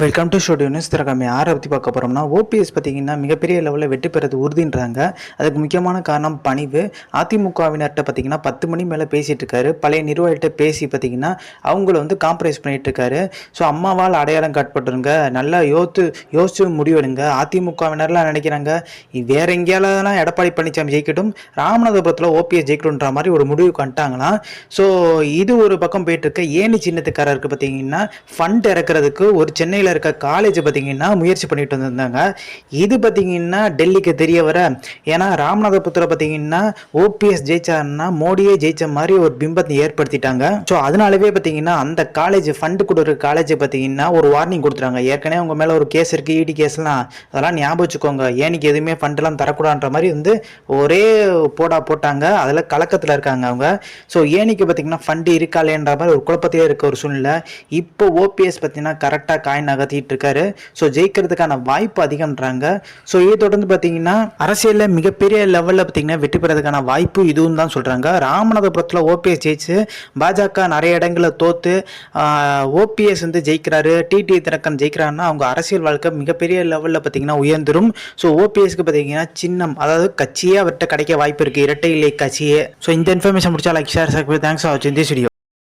Welcome to studio news திறக்காம யாரை பற்றி பார்க்க போகிறோம்னா ஓபிஎஸ் பார்த்தீங்கன்னா மிகப்பெரிய லெவலில் வெற்றி பெறது உறுதின்றாங்க. அதுக்கு முக்கியமான காரணம் பணிவு. அதிமுகவினர்கிட்ட பார்த்தீங்கன்னா பத்து மணி மேலே பேசிகிட்டு இருக்காரு. பழைய நிர்வாகிகிட்ட பேசி பார்த்தீங்கன்னா அவங்கள வந்து காம்ப்ரமைஸ் பண்ணிட்டு இருக்காரு. ஸோ அம்மாவால் அடையாளம் காட்டப்பட்டுருங்க. நல்லா யோசித்து யோசிச்சு முடிவெடுங்க. அதிமுகவினர்லாம் நினைக்கிறாங்க வேற எங்கேயாலாம் எடப்பாடி பழனிசாமி ஜெயிக்கட்டும். ராமநாதபுரத்தில் ஓபிஎஸ் ஜெயிக்கணுன்ற மாதிரி ஒரு முடிவு கண்டாங்களாம் ஸோ இது ஒரு பக்கம் போயிட்டுருக்க ஏனி சின்னத்துக்காரருக்கு பார்த்தீங்கன்னா ஃபண்ட் இறக்குறதுக்கு ஒரு சென்னையில் இருக்க காலேஜ் பார்த்தீங்கன்னா முயற்சி பண்ணிட்டு வந்திருந்தாங்க. இது பார்த்தீங்கன்னா டெல்லிக்கு தெரிய வர ஏன்னா ராமநாதபுரத்தில் பார்த்தீங்கன்னா ஓபிஎஸ் ஜெயிச்சாருன்னா மோடியே ஜெயிச்ச மாதிரி ஒரு பிம்பத்தை ஏற்படுத்திட்டாங்க. ஸோ அதனாலவே பார்த்தீங்கன்னா அந்த காலேஜ் ஃபண்டு கொடுக்குற காலேஜ் பார்த்தீங்கன்னா ஒரு வார்னிங் கொடுத்துறாங்க ஏற்கனவே உங்கள் மேலே ஒரு கேஸ் இருக்குது இடி கேஸ்லாம் அதெல்லாம் ஞாபகம் வச்சுக்கோங்க. ஏனிக்கு எதுவுமே ஃபண்டெல்லாம் தரக்கூடாதுன்ற மாதிரி வந்து ஒரே போடா போட்டாங்க. அதில் கலக்கத்தில் இருக்காங்க அவங்க. ஸோ ஏனிக்கு பார்த்தீங்கன்னா ஃபண்டு இருக்காளேன்ற மாதிரி ஒரு குழப்பத்திலே இருக்க ஒரு சூழ்நிலை. இப்போ ஓபிஎஸ் பார்த்தீங்கன்னா கரெக்டாக காயின் நகர்த்திட்டு இருக்காரு ஸோ ஜெயிக்கிறதுக்கான வாய்ப்பு அதிகம்ன்றாங்க. ஸோ இதை தொடர்ந்து பார்த்தீங்கன்னா அரசியலில் மிகப்பெரிய லெவலில் பார்த்தீங்கன்னா வெற்றி பெறதுக்கான வாய்ப்பு இதுவும் தான் சொல்கிறாங்க ராமநாதபுரத்தில் ஓபிஎஸ் ஜெயிச்சு பாஜக நிறைய இடங்களில் தோற்று ஓபிஎஸ் வந்து ஜெயிக்கிறாரு டிடி திறக்கம் ஜெயிக்கிறாருன்னா அவங்க அரசியல் வாழ்க்கை மிகப்பெரிய லெவலில் பார்த்தீங்கன்னா உயர்ந்துடும் ஸோ ஓபிஎஸ்க்கு பார்த்தீங்கன்னா சின்னம் அதாவது கட்சியே அவர்கிட்ட கிடைக்க வாய்ப்பு இருக்குது இரட்டை இலை கட்சியே. ஸோ இந்த இன்ஃபர்மேஷன் முடிச்சா லைக் ஷேர் தேங்க்ஸ் ஃபார் வாட்சிங் திஸ் வீடியோ